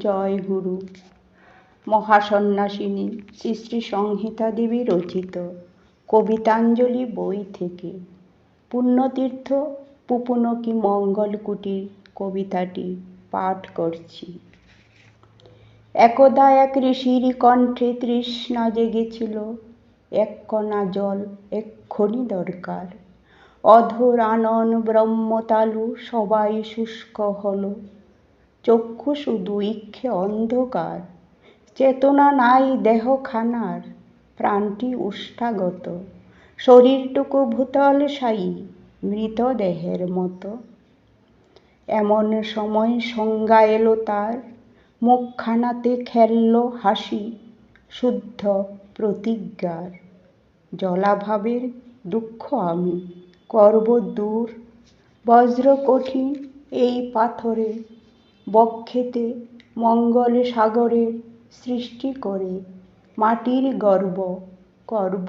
জয় গুরু। মহাসন্ন্যাসিনী শ্রী শ্রী সংহিতা দেবী রচিত কবিতাঞ্জলি বই থেকে। পুণ্যতীর্থ পুপুনকি মঙ্গলকুটির কবিতাটি পাঠ করছি। একদা এক ঋষির কণ্ঠে তৃষ্ণা জেগেছিল, এক কণা জল এক্ষণি দরকার। অধর আনন ব্রহ্মতালু সবাই শুষ্ক হলো চক্ষু শুধু ইক্ষে অন্ধকার, চেতনা নাই দেহখানার, প্রাণটি উষ্ঠাগত। শরীরটুকু ভূতল সাই, মৃতদেহের মতো। এমন সময় সংজ্ঞা এলো তার, মুখখানাতে খেললো হাসি, শুদ্ধ প্রতিজ্ঞার। জলাভাবের দুঃখ আমি করব দূর। বজ্র কঠিন এই পাথরে বক্ষেতে মঙ্গল সাগরের সৃষ্টি করে মাটির গর্ব করব